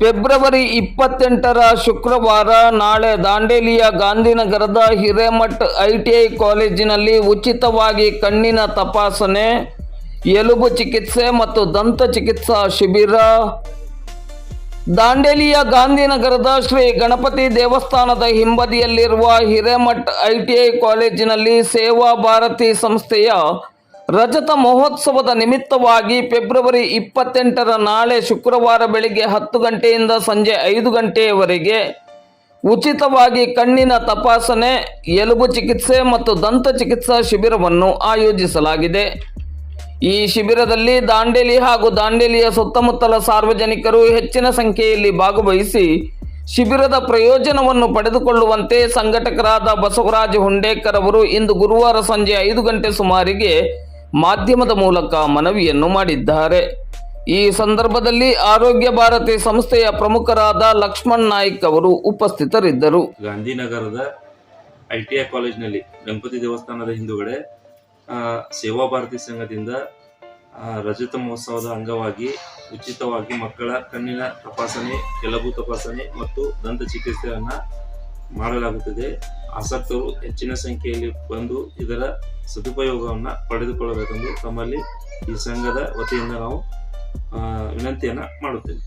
February ಇಪ್ಪತ್ತೆಂಟರ ಶುಕ್ರವಾರ ನಾಳೆ ದಾಂಡೇಲಿಯ ಗಾಂಧಿನಗರದ ಹಿರೇಮಠ್ ಐಟಿಐ ಕಾಲೇಜಿನಲ್ಲಿ ಉಚಿತವಾಗಿ ಕಣ್ಣಿನ ತಪಾಸಣೆ, ಎಲುಬು ಚಿಕಿತ್ಸೆ ಮತ್ತು ದಂತ ಚಿಕಿತ್ಸಾ ಶಿಬಿರ. ದಾಂಡೇಲಿಯ ಗಾಂಧಿನಗರದ ಶ್ರೀ ಗಣಪತಿ ದೇವಸ್ಥಾನದ ಹಿಂಬದಿಯಲ್ಲಿರುವ ಹಿರೇಮಠ್ ಐಟಿಐ ಕಾಲೇಜಿನಲ್ಲಿ ಸೇವಾ ಭಾರತಿ ಸಂಸ್ಥೆಯ ರಜತ ಮಹೋತ್ಸವದ ನಿಮಿತ್ತವಾಗಿ ಫೆಬ್ರವರಿ ಇಪ್ಪತ್ತೆಂಟರ ನಾಳೆ ಶುಕ್ರವಾರ ಬೆಳಿಗ್ಗೆ ಹತ್ತು ಗಂಟೆಯಿಂದ ಸಂಜೆ ಐದು ಗಂಟೆಯವರೆಗೆ ಉಚಿತವಾಗಿ ಕಣ್ಣಿನ ತಪಾಸಣೆ, ಎಲುಬು ಚಿಕಿತ್ಸೆ ಮತ್ತು ದಂತ ಚಿಕಿತ್ಸಾ ಶಿಬಿರವನ್ನು ಆಯೋಜಿಸಲಾಗಿದೆ. ಈ ಶಿಬಿರದಲ್ಲಿ ದಾಂಡೇಲಿ ಹಾಗೂ ದಾಂಡೇಲಿಯ ಸುತ್ತಮುತ್ತಲ ಸಾರ್ವಜನಿಕರು ಹೆಚ್ಚಿನ ಸಂಖ್ಯೆಯಲ್ಲಿ ಭಾಗವಹಿಸಿ ಶಿಬಿರದ ಪ್ರಯೋಜನವನ್ನು ಪಡೆದುಕೊಳ್ಳುವಂತೆ ಸಂಘಟಕರಾದ ಬಸವರಾಜ ಹುಂಡೇಕರ್ ಅವರು ಇಂದು ಗುರುವಾರ ಸಂಜೆ ಐದು ಗಂಟೆ ಸುಮಾರಿಗೆ ಮಾಧ್ಯಮದ ಮೂಲಕ ಮನವಿಯನ್ನು ಮಾಡಿದ್ದಾರೆ. ಈ ಸಂದರ್ಭದಲ್ಲಿ ಆರೋಗ್ಯ ಭಾರತಿ ಸಂಸ್ಥೆಯ ಪ್ರಮುಖರಾದ ಲಕ್ಷ್ಮಣ್ ನಾಯ್ಕ್ ಅವರು ಉಪಸ್ಥಿತರಿದ್ದರು. ಗಾಂಧಿನಗರದ ಐ ಟಿ ಐ ಕಾಲೇಜ್ನಲ್ಲಿ ಗಣಪತಿ ದೇವಸ್ಥಾನದ ಹಿಂದುಗಡೆ ಸೇವಾ ಭಾರತಿ ಸಂಘದಿಂದ ರಜತ ಮಹೋತ್ಸವದ ಅಂಗವಾಗಿ ಉಚಿತವಾಗಿ ಮಕ್ಕಳ ಕಣ್ಣಿನ ತಪಾಸಣೆ ಕೆಲವು ತಪಾಸಣೆ ಮತ್ತು ದಂತ ಚಿಕಿತ್ಸೆಯನ್ನು ಮಾಡಲಾಗುತ್ತದೆ. ಆಸಕ್ತರು ಹೆಚ್ಚಿನ ಸಂಖ್ಯೆಯಲ್ಲಿ ಬಂದು ಇದರ ಸದುಪಯೋಗವನ್ನು ಪಡೆದುಕೊಳ್ಳಬೇಕೆಂದು ತಮ್ಮಲ್ಲಿ ಈ ಸಂಘದ ವತಿಯಿಂದ ನಾವು ವಿನಂತಿಯನ್ನು ಮಾಡುತ್ತೇವೆ.